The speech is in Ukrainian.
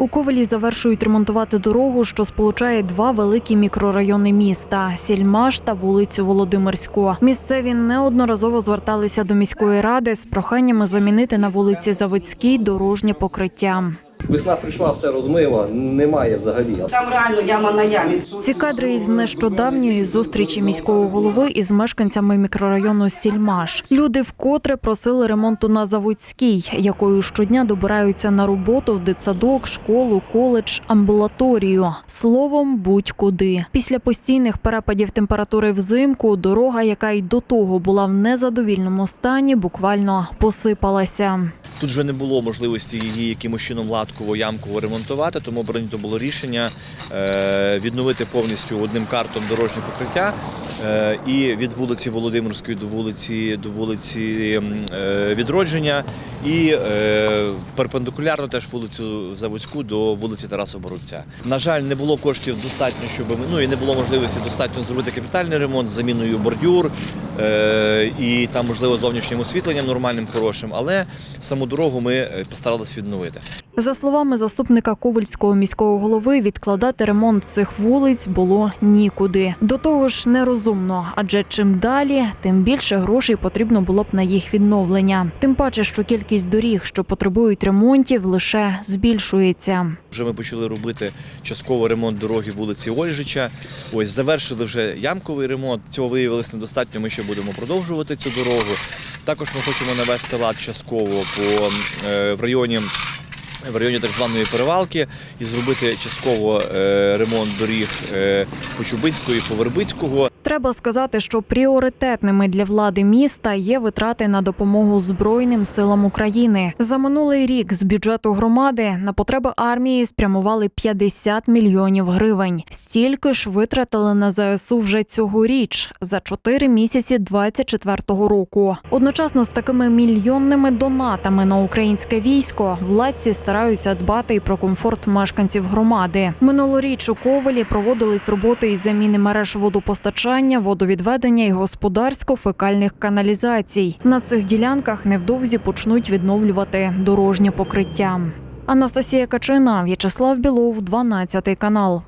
У Ковелі завершують ремонтувати дорогу, що сполучає два великі мікрорайони міста Сільмаш та вулицю Володимирську. Місцеві неодноразово зверталися до міської ради з проханнями замінити на вулиці Заводській дорожнє покриття. Весна прийшла, все розмила, немає взагалі. Там реально яма на ямі. Ці кадри із нещодавньої зустрічі міського голови із мешканцями мікрорайону Сільмаш. Люди вкотре просили ремонту на Заводській, якою щодня добираються на роботу в дитсадок, школу, коледж, амбулаторію. Словом, будь-куди. Після постійних перепадів температури взимку дорога, яка й до того була в незадовільному стані, буквально посипалася. Тут вже не було можливості її якимось чином латково ямково ремонтувати, тому прийнято було рішення е, відновити повністю одним картом дорожнє покриття е, і від вулиці Володимирської до вулиці до вулиці е, Відродження, і перпендикулярно теж вулицю Заводську до вулиці Тараса Боровця. На жаль, не було коштів достатньо, щоб ну і не було можливості достатньо зробити капітальний ремонт з заміною бордюр і там можливо зовнішнім освітленням нормальним хорошим, але саму дорогу ми постаралися відновити. Словами заступника Ковальського міського голови, відкладати ремонт цих вулиць було нікуди. До того ж, нерозумно, адже чим далі, тим більше грошей потрібно було б на їх відновлення. Тим паче, що кількість доріг, що потребують ремонтів, лише збільшується. Вже ми почали робити частково ремонт дороги вулиці Ольжича. Ось завершили вже ямковий ремонт. Цього виявилось недостатньо. Ми ще будемо продовжувати цю дорогу. Також ми хочемо навести лад частково по е, в районі. В районі так званої перевалки і зробити частково е, ремонт доріг е, Почубицького і Повербицького. Треба сказати, що пріоритетними для влади міста є витрати на допомогу Збройним силам України. За минулий рік з бюджету громади на потреби армії спрямували 50 мільйонів гривень. Стільки ж витратили на ЗСУ вже цьогоріч за 4 місяці 24-го року. Одночасно з такими мільйонними донатами на українське військо владці стараються дбати і про комфорт мешканців громади. Минулоріч у Ковелі проводились роботи із заміни мереж водопостачання, водовідведення і господарсько-фекальних каналізацій. На цих ділянках невдовзі почнуть відновлювати дорожнє покриття. Анастасія Качина, В'ячеслав Білов, 12 канал.